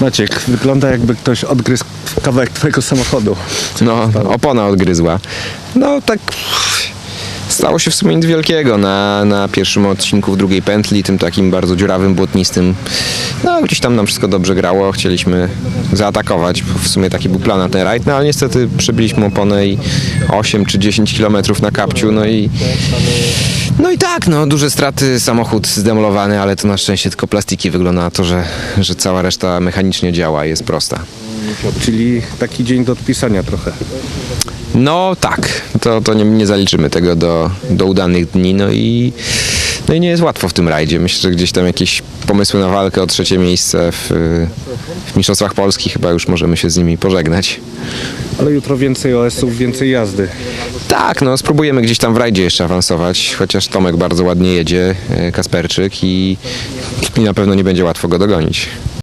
Maciek, wygląda jakby ktoś odgryzł kawałek twojego samochodu. No, opona odgryzła. No tak stało się w sumie nic wielkiego na, na pierwszym odcinku w drugiej pętli, tym takim bardzo dziurawym, błotnistym. No gdzieś tam nam wszystko dobrze grało, chcieliśmy zaatakować, w sumie taki był plan na ten rajd, no ale niestety przebiliśmy oponę i 8 czy 10 km na kapciu, no i no i tak, no duże straty, samochód zdemolowany, ale to na szczęście tylko plastiki wygląda na to, że, że cała reszta mechanicznie działa i jest prosta. Czyli taki dzień do odpisania trochę. No tak, to, to nie, nie zaliczymy tego do, do udanych dni, no i, no i nie jest łatwo w tym rajdzie. Myślę, że gdzieś tam jakieś pomysły na walkę o trzecie miejsce w, w Mistrzostwach Polski chyba już możemy się z nimi pożegnać. Ale jutro więcej OS-ów, więcej jazdy. Tak, no spróbujemy gdzieś tam w rajdzie jeszcze awansować, chociaż Tomek bardzo ładnie jedzie, e, Kasperczyk i, i na pewno nie będzie łatwo go dogonić.